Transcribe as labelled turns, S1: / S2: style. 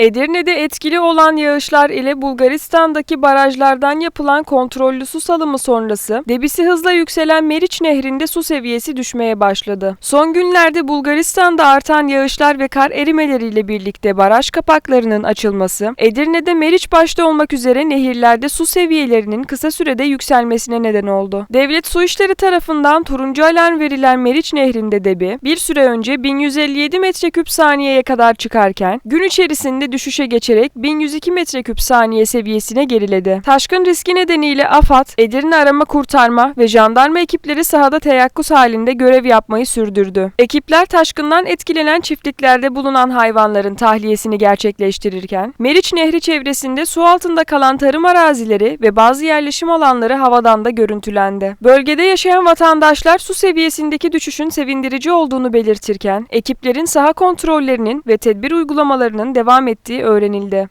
S1: Edirne'de etkili olan yağışlar ile Bulgaristan'daki barajlardan yapılan kontrollü su salımı sonrası debisi hızla yükselen Meriç Nehri'nde su seviyesi düşmeye başladı. Son günlerde Bulgaristan'da artan yağışlar ve kar erimeleriyle birlikte baraj kapaklarının açılması, Edirne'de Meriç başta olmak üzere nehirlerde su seviyelerinin kısa sürede yükselmesine neden oldu. Devlet Su İşleri tarafından turuncu alarm verilen Meriç Nehri'nde debi bir süre önce 1157 metreküp saniyeye kadar çıkarken gün içerisinde düşüşe geçerek 1102 metreküp saniye seviyesine geriledi. Taşkın riski nedeniyle AFAD, Edirne Arama Kurtarma ve jandarma ekipleri sahada teyakkuz halinde görev yapmayı sürdürdü. Ekipler taşkından etkilenen çiftliklerde bulunan hayvanların tahliyesini gerçekleştirirken, Meriç Nehri çevresinde su altında kalan tarım arazileri ve bazı yerleşim alanları havadan da görüntülendi. Bölgede yaşayan vatandaşlar su seviyesindeki düşüşün sevindirici olduğunu belirtirken, ekiplerin saha kontrollerinin ve tedbir uygulamalarının devam ettiği öğrenildi.